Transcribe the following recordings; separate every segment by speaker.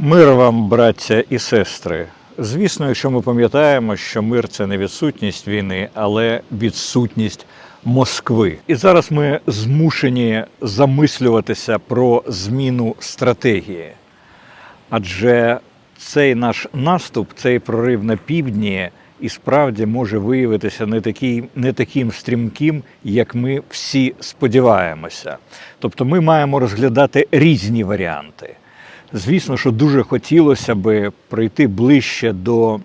Speaker 1: Мир вам, браття і сестри. Звісно, якщо ми пам'ятаємо, що мир це не відсутність війни, але відсутність Москви. І зараз ми змушені замислюватися про зміну стратегії. Адже цей наш наступ, цей прорив на півдні, і справді може виявитися не, такий, не таким стрімким, як ми всі сподіваємося. Тобто ми маємо розглядати різні варіанти. Звісно, що дуже хотілося би прийти ближче до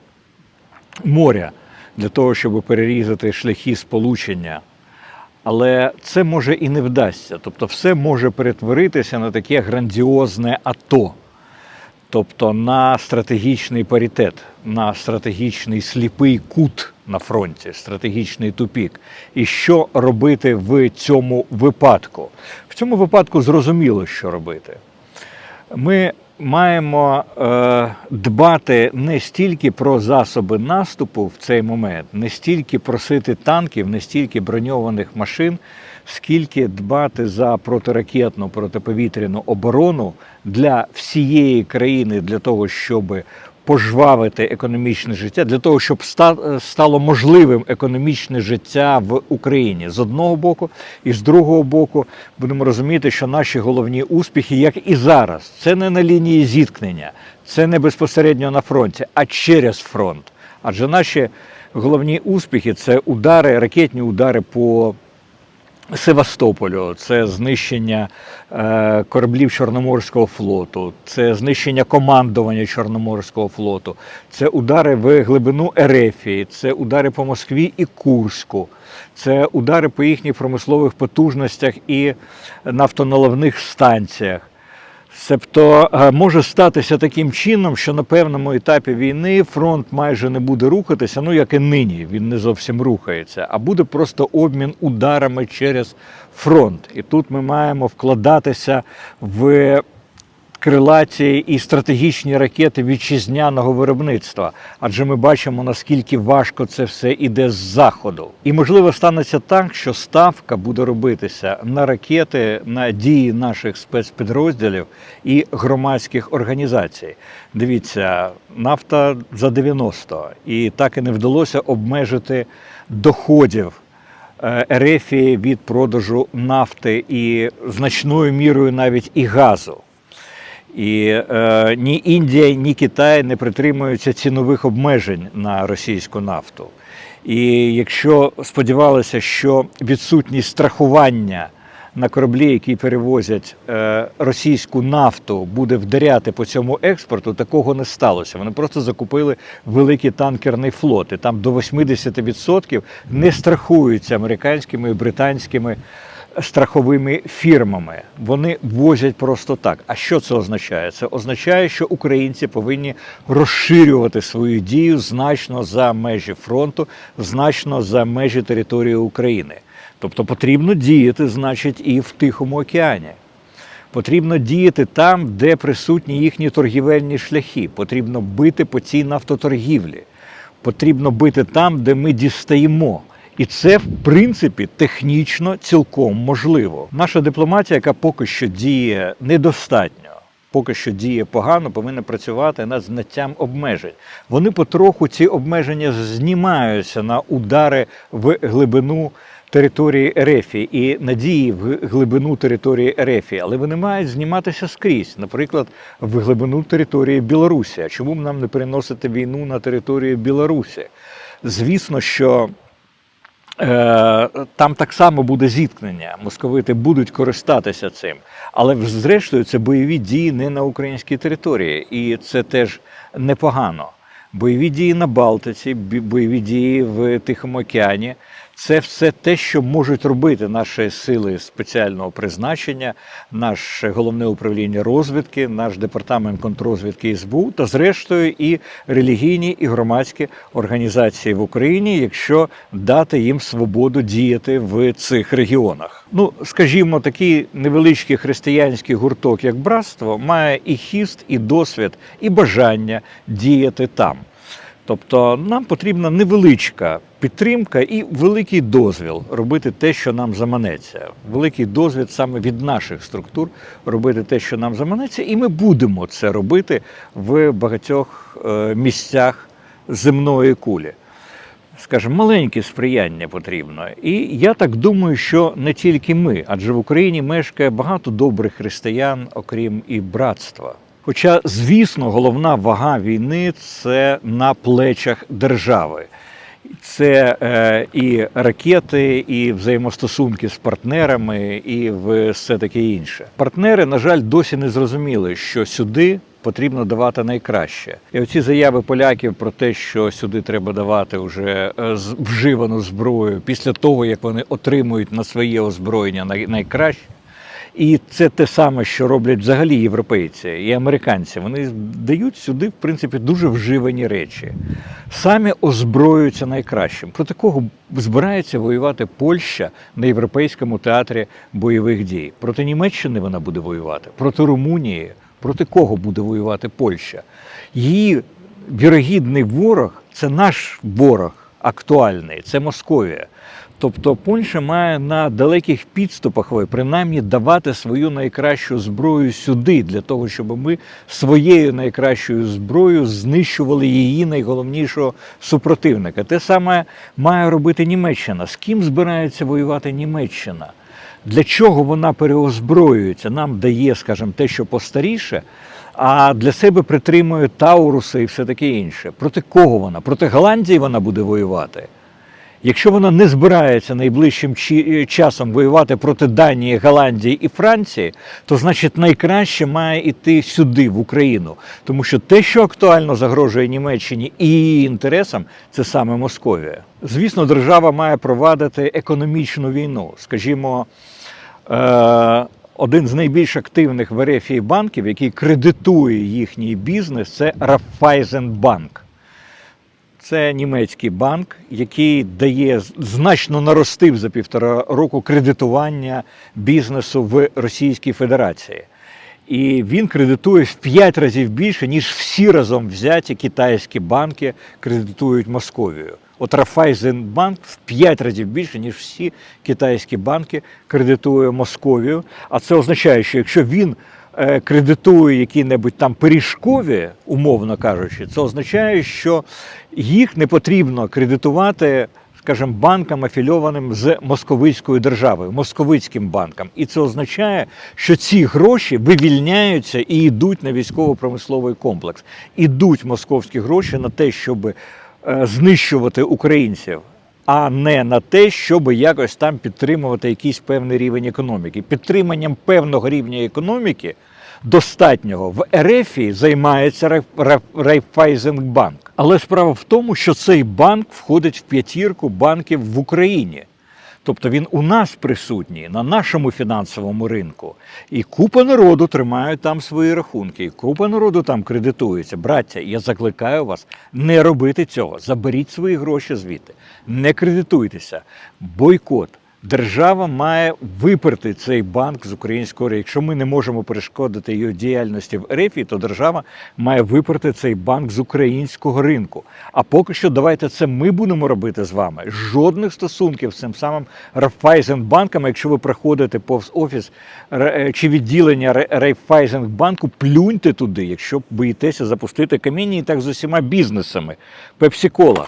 Speaker 1: моря для того, щоб перерізати шляхи сполучення. Але це може і не вдасться. Тобто, все може перетворитися на таке грандіозне АТО, тобто на стратегічний паритет, на стратегічний сліпий кут на фронті, стратегічний тупік. І що робити в цьому випадку? В цьому випадку зрозуміло, що робити. Ми маємо е, дбати не стільки про засоби наступу в цей момент, не стільки просити танків, не стільки броньованих машин, скільки дбати за протиракетну протиповітряну оборону для всієї країни, для того, щоб пожвавити економічне життя, для того, щоб ста- стало можливим економічне життя в Україні з одного боку, і з другого боку, будемо розуміти, що наші головні успіхи, як і зараз, це не на лінії зіткнення, це не безпосередньо на фронті, а через фронт. Адже наші головні успіхи це удари, ракетні удари по Севастополю, це знищення е, кораблів Чорноморського флоту, це знищення командування Чорноморського флоту, це удари в глибину Ерефії, це удари по Москві і Курську, це удари по їхніх промислових потужностях і нафтоналовних станціях. Себто е, може статися таким чином, що на певному етапі війни фронт майже не буде рухатися, ну як і нині, він не зовсім рухається, а буде просто обмін ударами через фронт. І тут ми маємо вкладатися в крилаті і стратегічні ракети вітчизняного виробництва, адже ми бачимо наскільки важко це все іде з заходу. І можливо станеться так, що ставка буде робитися на ракети, на дії наших спецпідрозділів і громадських організацій. Дивіться, нафта за 90, і так і не вдалося обмежити доходів. е, Ерефії від продажу нафти і значною мірою навіть і газу. І е, ні Індія, ні Китай не притримуються цінових обмежень на російську нафту. І якщо сподівалися, що відсутність страхування на кораблі, які перевозять е, російську нафту, буде вдаряти по цьому експорту, такого не сталося. Вони просто закупили великий танкерний флот, і там до 80% не страхуються американськими і британськими страховими фірмами. Вони возять просто так. А що це означає? Це означає, що українці повинні розширювати свою дію значно за межі фронту, значно за межі території України. Тобто потрібно діяти, значить, і в Тихому океані. Потрібно діяти там, де присутні їхні торгівельні шляхи. Потрібно бити по цій нафтоторгівлі. Потрібно бити там, де ми дістаємо. І це, в принципі, технічно цілком можливо. Наша дипломатія, яка поки що діє недостатньо, поки що діє погано, повинна працювати над знаттям обмежень. Вони потроху ці обмеження знімаються на удари в глибину території Ерефії і надії в глибину території Ерефії, але вони мають зніматися скрізь, наприклад, в глибину території Білорусі. Чому б нам не переносити війну на територію Білорусі? Звісно, що там так само буде зіткнення. Московити будуть користатися цим. Але зрештою це бойові дії не на українській території, і це теж непогано. Бойові дії на Балтиці, бойові дії в Тихому океані це все те, що можуть робити наші сили спеціального призначення, наше головне управління розвідки, наш департамент контррозвідки СБУ та, зрештою, і релігійні і громадські організації в Україні, якщо дати їм свободу діяти в цих регіонах. Ну, скажімо, такий невеличкий християнський гурток, як братство, має і хіст, і досвід, і бажання діяти там. Тобто нам потрібна невеличка підтримка і великий дозвіл робити те, що нам заманеться. Великий дозвіл саме від наших структур робити те, що нам заманеться, і ми будемо це робити в багатьох е, місцях земної кулі. Скажімо, маленьке сприяння потрібно. І я так думаю, що не тільки ми, адже в Україні мешкає багато добрих християн, окрім і братства. Хоча, звісно, головна вага війни це на плечах держави. Це е, і ракети, і взаємостосунки з партнерами, і все таке інше. Партнери, на жаль, досі не зрозуміли, що сюди потрібно давати найкраще. І оці заяви поляків про те, що сюди треба давати вже е, вживану зброю після того, як вони отримують на своє озброєння найкраще. І це те саме, що роблять взагалі європейці і американці. Вони дають сюди, в принципі, дуже вживані речі. Самі озброюються найкращим. Проти кого збирається воювати Польща на європейському театрі бойових дій? Проти Німеччини вона буде воювати, проти Румунії. Проти кого буде воювати Польща? Її вірогідний ворог це наш ворог актуальний, це Московія. Тобто Польща має на далеких підступах принаймні давати свою найкращу зброю сюди, для того, щоб ми своєю найкращою зброєю знищували її найголовнішого супротивника. Те саме має робити Німеччина. З ким збирається воювати Німеччина? Для чого вона переозброюється? Нам дає, скажімо, те, що постаріше, а для себе притримує Тауруси і все таке інше. Проти кого вона? Проти Голландії вона буде воювати. Якщо вона не збирається найближчим часом воювати проти Данії, Голландії і Франції, то значить найкраще має йти сюди, в Україну. Тому що те, що актуально загрожує Німеччині і її інтересам, це саме Московія. Звісно, держава має провадити економічну війну. Скажімо, е- один з найбільш активних в РФ банків, який кредитує їхній бізнес, це Райфайзенбанк. Це німецький банк, який дає значно наростив за півтора року кредитування бізнесу в Російській Федерації. І він кредитує в 5 разів більше, ніж всі разом взяті китайські банки кредитують Московію. От Райфайзенбанк в 5 разів більше, ніж всі китайські банки кредитує Московію. А це означає, що якщо він кредитує які-небудь там пиріжкові, умовно кажучи, це означає, що їх не потрібно кредитувати, скажімо, банкам афільованим з московицькою державою, московицьким банкам. І це означає, що ці гроші вивільняються і йдуть на військово-промисловий комплекс. Ідуть московські гроші на те, щоб е, знищувати українців. А не на те, щоб якось там підтримувати якийсь певний рівень економіки. Підтриманням певного рівня економіки достатнього в РФ займається Райф- Райф- Райфайзенбанк. Але справа в тому, що цей банк входить в п'ятірку банків в Україні. Тобто він у нас присутній на нашому фінансовому ринку. І купа народу тримає там свої рахунки, і купа народу там кредитується. Браття, я закликаю вас не робити цього. Заберіть свої гроші звідти, не кредитуйтеся. Бойкот. Держава має виперти цей банк з українського ринку. Якщо ми не можемо перешкодити його діяльності в РФ, то держава має виперти цей банк з українського ринку. А поки що давайте це ми будемо робити з вами. Жодних стосунків з цим самим Райфайзенбанком, якщо ви проходите повз офіс чи відділення Райфайзенбанку, плюньте туди, якщо боїтеся запустити каміння і так з усіма бізнесами. Пепсі-кола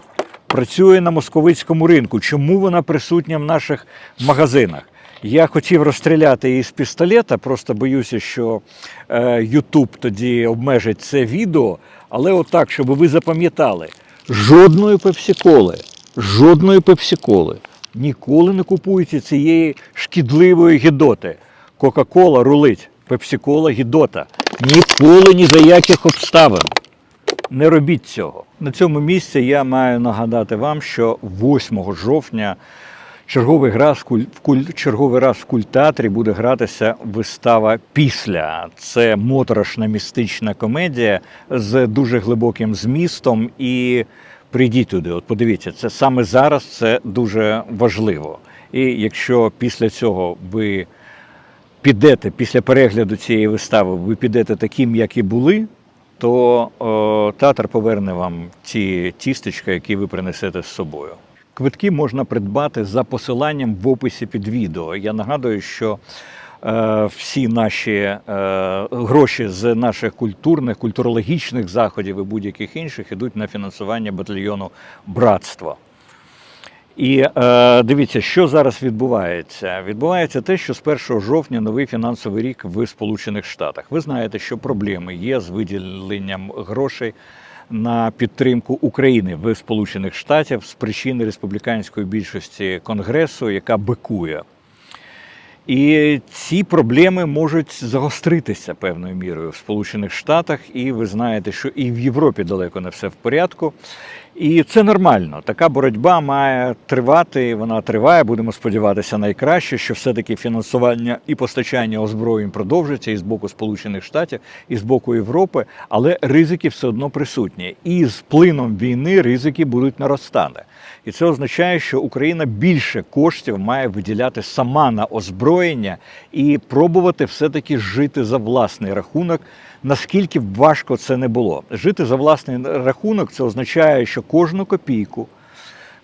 Speaker 1: працює на московицькому ринку. Чому вона присутня в наших магазинах? Я хотів розстріляти її з пістолета, просто боюся, що е, Ютуб тоді обмежить це відео. Але отак, щоб ви запам'ятали, жодної пепсіколи, жодної пепсіколи ніколи не купуйте цієї шкідливої гідоти. Кока-кола рулить, пепсікола гідота. Ніколи ні за яких обставин. Не робіть цього. На цьому місці я маю нагадати вам, що 8 жовтня черговий раз в куль... черговий раз в культеатрі буде гратися вистава після. Це моторошна містична комедія з дуже глибоким змістом. І прийдіть туди. От подивіться, це саме зараз це дуже важливо. І якщо після цього ви підете після перегляду цієї вистави, ви підете таким, як і були, то о, театр поверне вам ті тістечка, які ви принесете з собою. Квитки можна придбати за посиланням в описі під відео. Я нагадую, що е, всі наші е, гроші з наших культурних, культурологічних заходів і будь-яких інших ідуть на фінансування батальйону братства. І е, дивіться, що зараз відбувається. Відбувається те, що з 1 жовтня новий фінансовий рік в Сполучених Штатах. Ви знаєте, що проблеми є з виділенням грошей на підтримку України в Сполучених Штатах з причини республіканської більшості Конгресу, яка бикує. І ці проблеми можуть загостритися певною мірою в Сполучених Штатах, і ви знаєте, що і в Європі далеко не все в порядку. І це нормально. Така боротьба має тривати. Вона триває. Будемо сподіватися найкраще, що все-таки фінансування і постачання озброєнь продовжиться і з боку Сполучених Штатів, і з боку Європи, але ризики все одно присутні. І з плином війни ризики будуть наростати. І це означає, що Україна більше коштів має виділяти сама на озброєння і пробувати все-таки жити за власний рахунок, наскільки б важко це не було. Жити за власний рахунок це означає, що кожну копійку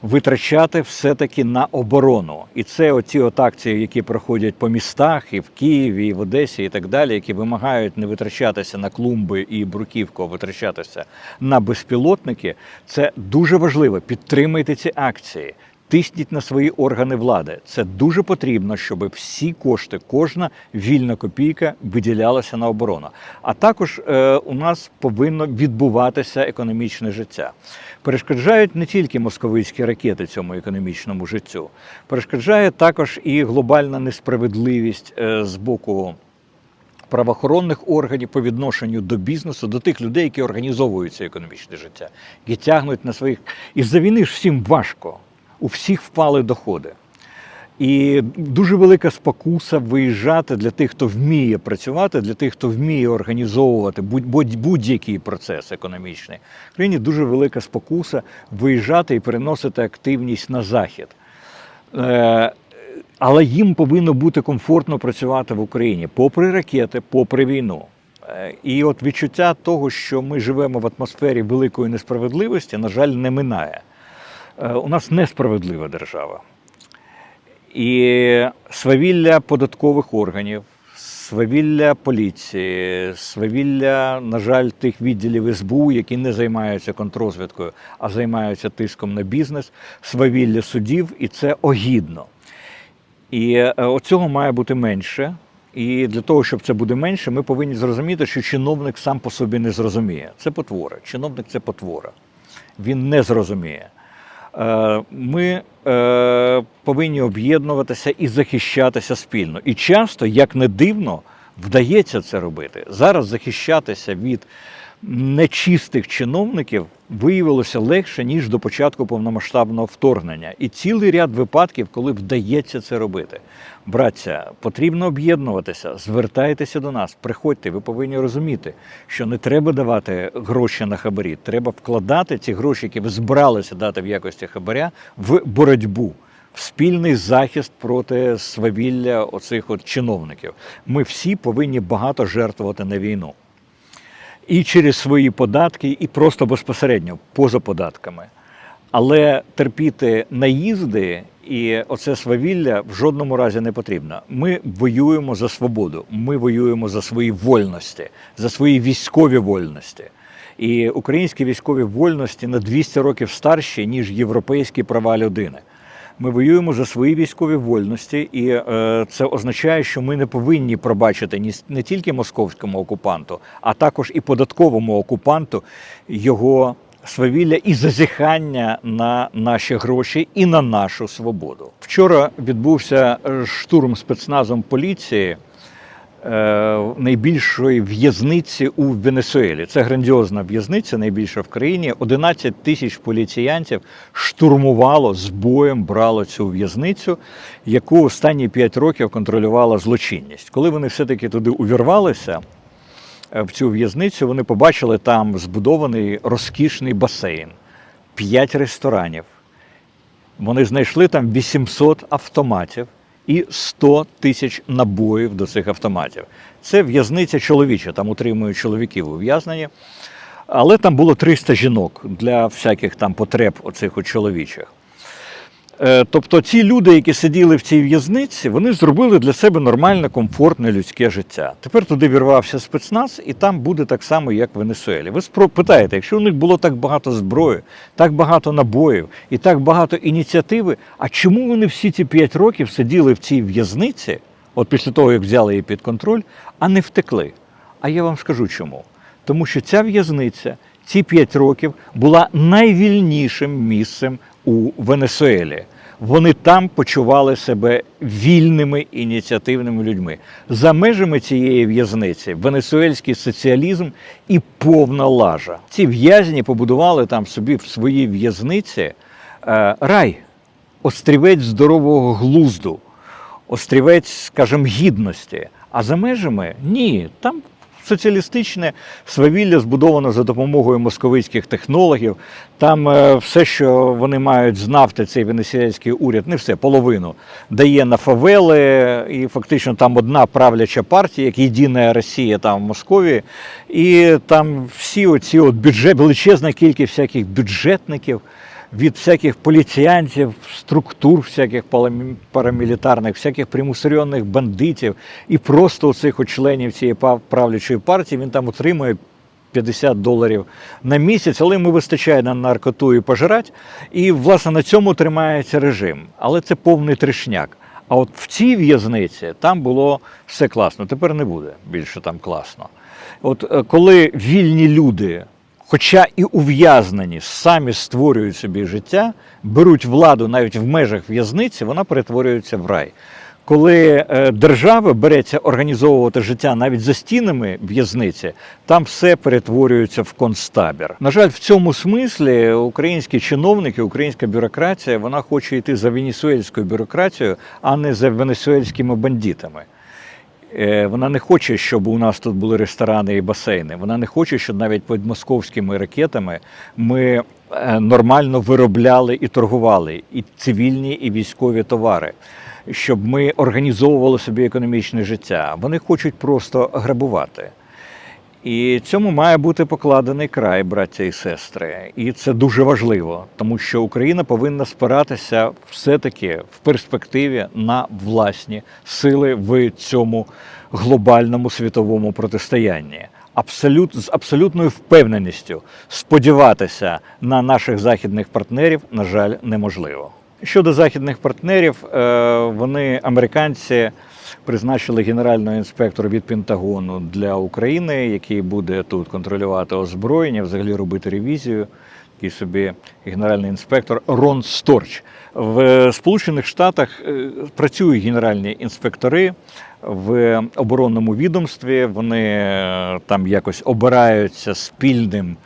Speaker 1: витрачати все-таки на оборону. І це оті от акції, які проходять по містах, і в Києві, і в Одесі, і так далі, які вимагають не витрачатися на клумби і бруківку, а витрачатися на безпілотники. Це дуже важливо. Підтримайте ці акції. Тисніть на свої органи влади. Це дуже потрібно, щоб всі кошти, кожна вільна копійка виділялася на оборону. А також е, у нас повинно відбуватися економічне життя. Перешкоджають не тільки московицькі ракети цьому економічному життю, перешкоджає також і глобальна несправедливість е, з боку. Правоохоронних органів по відношенню до бізнесу, до тих людей, які організовують це економічне життя, які тягнуть на своїх. І за війни ж всім важко у всіх впали доходи. І дуже велика спокуса виїжджати для тих, хто вміє працювати, для тих, хто вміє організовувати будь- будь-який процес економічний. В країні дуже велика спокуса виїжджати і переносити активність на захід. Е, Але їм повинно бути комфортно працювати в Україні, попри ракети, попри війну. Е, І от відчуття того, що ми живемо в атмосфері великої несправедливості, на жаль, не минає. Е, У нас несправедлива держава. І свавілля податкових органів, свавілля поліції, свавілля, на жаль, тих відділів СБУ, які не займаються контрозвідкою, а займаються тиском на бізнес, свавілля судів, і це огідно. І е, оцього має бути менше. І для того, щоб це буде менше, ми повинні зрозуміти, що чиновник сам по собі не зрозуміє. Це потвора. Чиновник це потвора. Він не зрозуміє. Е, Ми е, повинні об'єднуватися і захищатися спільно. І часто, як не дивно, вдається це робити. Зараз захищатися від нечистих чиновників виявилося легше ніж до початку повномасштабного вторгнення, і цілий ряд випадків, коли вдається це робити. Браття, потрібно об'єднуватися, звертайтеся до нас, приходьте. Ви повинні розуміти, що не треба давати гроші на хабарі. Треба вкладати ці гроші, які ви збиралися дати в якості хабаря, в боротьбу. В спільний захист проти свавілля оцих от чиновників. Ми всі повинні багато жертвувати на війну і через свої податки, і просто безпосередньо поза податками. Але терпіти наїзди і оце свавілля в жодному разі не потрібно. Ми воюємо за свободу, ми воюємо за свої вольності, за свої військові вольності. І українські військові вольності на 200 років старші, ніж європейські права людини. Ми воюємо за свої військові вольності, і е, це означає, що ми не повинні пробачити ні не тільки московському окупанту, а також і податковому окупанту його свавілля і зазіхання на наші гроші і на нашу свободу. Вчора відбувся е, штурм спецназом поліції. Е, Найбільшої в'язниці у Венесуелі. Це грандіозна в'язниця, найбільша в країні. 11 тисяч поліціянтів штурмувало з боєм, брало цю в'язницю, яку останні 5 років контролювала злочинність. Коли вони все-таки туди увірвалися, е, в цю в'язницю, вони побачили там збудований розкішний басейн, 5 ресторанів. Вони знайшли там 800 автоматів і 100 тисяч набоїв до цих автоматів. Це в'язниця чоловіча, там утримують чоловіків ув'язнені. Але там було 300 жінок для всяких там потреб оцих от чоловічих. Е, Тобто ці люди, які сиділи в цій в'язниці, вони зробили для себе нормальне, комфортне людське життя. Тепер туди вірвався спецназ, і там буде так само, як в Венесуелі. Ви спро- питаєте, якщо у них було так багато зброї, так багато набоїв і так багато ініціативи, а чому вони всі ці 5 років сиділи в цій в'язниці, от після того, як взяли її під контроль, а не втекли? А я вам скажу чому. Тому що ця в'язниця ці 5 років була найвільнішим місцем у Венесуелі. Вони там почували себе вільними ініціативними людьми. За межами цієї в'язниці венесуельський соціалізм і повна лажа. Ці в'язні побудували там собі в своїй в'язниці е, рай, острівець здорового глузду, острівець, скажімо, гідності. А за межами ні, там соціалістичне свавілля збудовано за допомогою московицьких технологів. Там е, все, що вони мають з нафти, цей венесуельський уряд, не все, половину дає на фавели, і фактично там одна правляча партія, як єдина Росія там в Московії, і там всі оці от бюджет, величезна кількість всяких бюджетників від всяких поліціянтів, структур всяких парамілітарних, всяких примусорьоних бандитів і просто цих членів цієї правлячої партії він там отримує 50 доларів на місяць, але йому вистачає на наркоту і пожирать. І, власне, на цьому тримається режим. Але це повний трешняк. А от в цій в'язниці там було все класно. Тепер не буде більше там класно. От е, коли вільні люди, хоча і ув'язнені, самі створюють собі життя, беруть владу навіть в межах в'язниці, вона перетворюється в рай. Коли е, держава береться організовувати життя навіть за стінами в'язниці, там все перетворюється в концтабір. На жаль, в цьому смислі українські чиновники, українська бюрократія, вона хоче йти за венесуельською бюрократією, а не за венесуельськими бандитами. Е, Вона не хоче, щоб у нас тут були ресторани і басейни. Вона не хоче, щоб навіть під московськими ракетами ми е, нормально виробляли і торгували і цивільні, і військові товари, щоб ми організовували собі економічне життя. Вони хочуть просто грабувати. І цьому має бути покладений край, браття і сестри. І це дуже важливо, тому що Україна повинна спиратися все-таки в перспективі на власні сили в цьому глобальному світовому протистоянні. Абсолют, з абсолютною впевненістю сподіватися на наших західних партнерів, на жаль, неможливо. Щодо західних партнерів, е, вони американці призначили генерального інспектора від Пентагону для України, який буде тут контролювати озброєння, взагалі робити ревізію. Такий собі генеральний інспектор Рон Сторч. В Сполучених Штатах е, працюють генеральні інспектори в оборонному відомстві. Вони е, там якось обираються спільним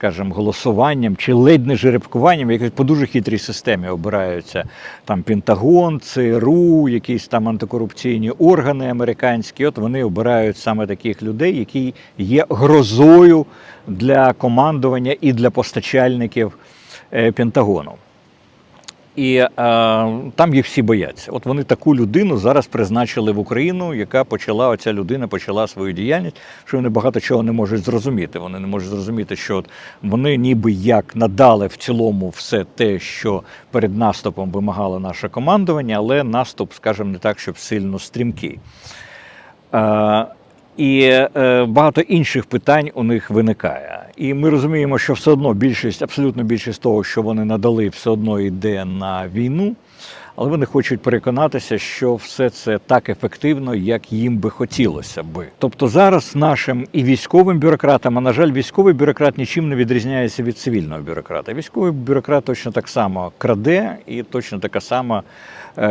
Speaker 1: скажімо, голосуванням чи ледь не жеребкуванням, якось по дуже хитрій системі обираються там Пентагон, ЦРУ, якісь там антикорупційні органи американські. От вони обирають саме таких людей, які є грозою для командування і для постачальників е, Пентагону. І е, там їх всі бояться. От вони таку людину зараз призначили в Україну, яка почала, оця людина почала свою діяльність, що вони багато чого не можуть зрозуміти. Вони не можуть зрозуміти, що от вони ніби як надали в цілому все те, що перед наступом вимагало наше командування, але наступ, скажімо, не так, щоб сильно стрімкий. Е, і е, багато інших питань у них виникає. І ми розуміємо, що все одно більшість, абсолютно більшість того, що вони надали, все одно йде на війну. Але вони хочуть переконатися, що все це так ефективно, як їм би хотілося би. Тобто зараз нашим і військовим бюрократам, а на жаль, військовий бюрократ нічим не відрізняється від цивільного бюрократа. Військовий бюрократ точно так само краде і точно така сама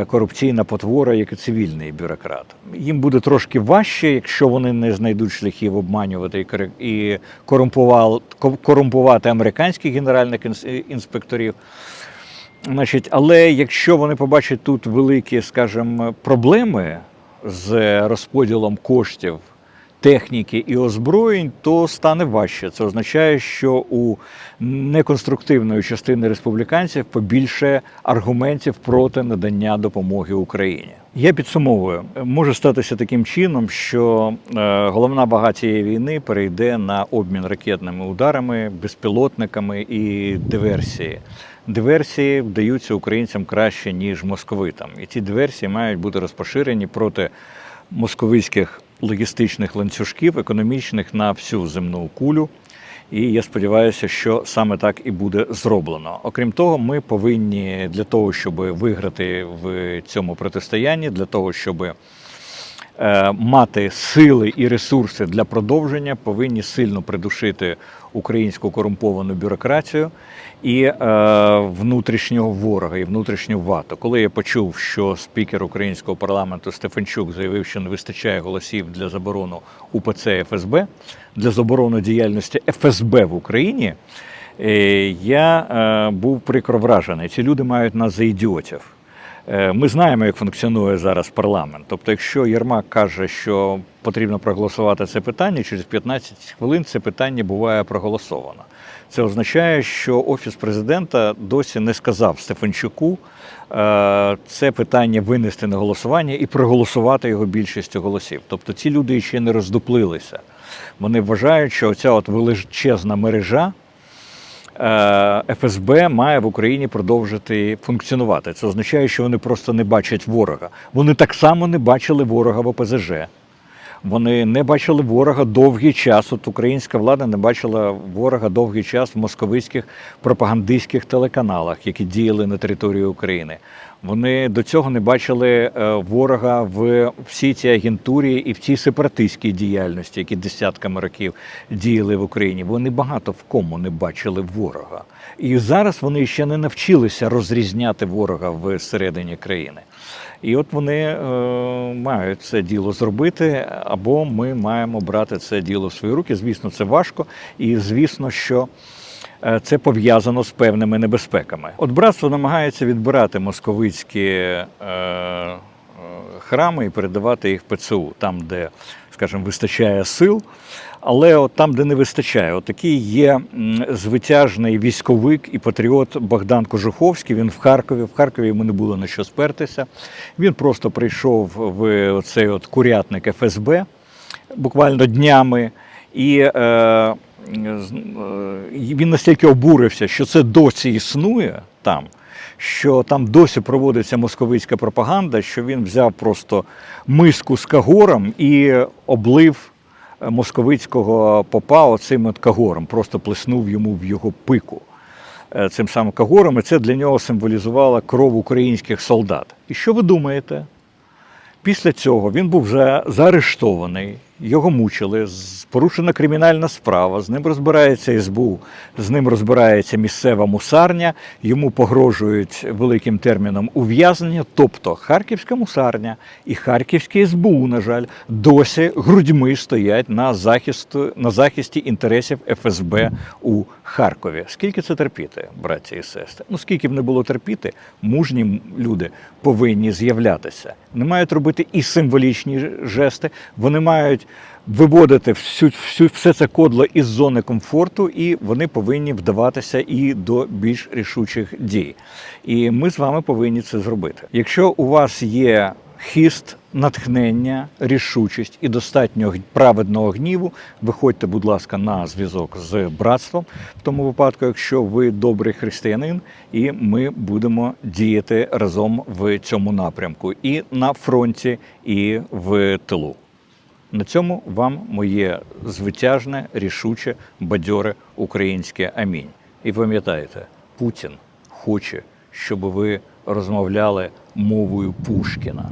Speaker 1: корупційна потвора, як і цивільний бюрократ. Їм буде трошки важче, якщо вони не знайдуть шляхів обманювати і корумпувати американських генеральних інспекторів. Значить, але якщо вони побачать тут великі, скажімо, проблеми з розподілом коштів техніки і озброєнь, то стане важче. Це означає, що у неконструктивної частини республіканців побільше аргументів проти надання допомоги Україні. Я підсумовую, може статися таким чином, що е, головна вага цієї війни перейде на обмін ракетними ударами, безпілотниками і диверсії. Диверсії вдаються українцям краще ніж московитам, і ці диверсії мають бути розпоширені проти московицьких логістичних ланцюжків, економічних на всю земну кулю. І я сподіваюся, що саме так і буде зроблено. Окрім того, ми повинні для того, щоб виграти в цьому протистоянні, для того, щоб е, мати сили і ресурси для продовження, повинні сильно придушити українську корумповану бюрократію і е, внутрішнього ворога, і внутрішню вату. Коли я почув, що спікер українського парламенту Стефанчук заявив, що не вистачає голосів для заборону УПЦ ФСБ, для заборону діяльності ФСБ в Україні. е, Я е, був прикро вражений. Ці люди мають нас за ідіотів. Е, Ми знаємо, як функціонує зараз парламент. Тобто, якщо Єрмак каже, що потрібно проголосувати це питання, через 15 хвилин це питання буває проголосовано. Це означає, що офіс президента досі не сказав Стефанчуку е, це питання винести на голосування і проголосувати його більшістю голосів. Тобто ці люди ще не роздуплилися. Вони вважають, що ця от величезна мережа. Е, ФСБ має в Україні продовжити функціонувати. Це означає, що вони просто не бачать ворога. Вони так само не бачили ворога в ОПЗЖ. Вони не бачили ворога довгий час. От українська влада не бачила ворога довгий час в московицьких пропагандистських телеканалах, які діяли на території України. Вони до цього не бачили е, ворога в всій цій агентурі і в цій сепаратистській діяльності, які десятками років діяли в Україні. Вони багато в кому не бачили ворога. І зараз вони ще не навчилися розрізняти ворога всередині країни. І от вони е, мають це діло зробити, або ми маємо брати це діло в свої руки. Звісно, це важко, і звісно, що це пов'язано з певними небезпеками. От братство намагається відбирати московицькі е, е, храми і передавати їх ПЦУ, там, де, скажімо, вистачає сил. Але от там, де не вистачає, от такий є звитяжний військовик і патріот Богдан Кожуховський. Він в Харкові. В Харкові йому не було на що спертися. Він просто прийшов в цей от курятник ФСБ буквально днями. Е, е, і він настільки обурився, що це досі існує там, що там досі проводиться московицька пропаганда, що він взяв просто миску з кагором і облив е, московицького попа оцим от кагором, просто плеснув йому в його пику е, цим самим кагором, і це для нього символізувало кров українських солдат. І що ви думаєте? Після цього він був вже заарештований, його мучили, порушена кримінальна справа, з ним розбирається СБУ, з ним розбирається місцева мусарня, йому погрожують великим терміном ув'язнення. Тобто Харківська мусарня і Харківське СБУ, на жаль, досі грудьми стоять на, захисту, на захисті інтересів ФСБ у Харкові. Скільки це терпіти, браті і сестри? Ну скільки б не було терпіти, мужні люди повинні з'являтися. Вони мають робити і символічні жести, вони мають виводити всю, всю все це кодло із зони комфорту, і вони повинні вдаватися і до більш рішучих дій. І ми з вами повинні це зробити. Якщо у вас є хіст, натхнення, рішучість і достатньо праведного гніву, виходьте, будь ласка, на зв'язок з братством, в тому випадку, якщо ви добрий християнин, і ми будемо діяти разом в цьому напрямку і на фронті, і в тилу. На цьому вам моє звитяжне, рішуче, бадьоре українське амінь. І пам'ятайте, Путін хоче, щоб ви розмовляли мовою Пушкіна.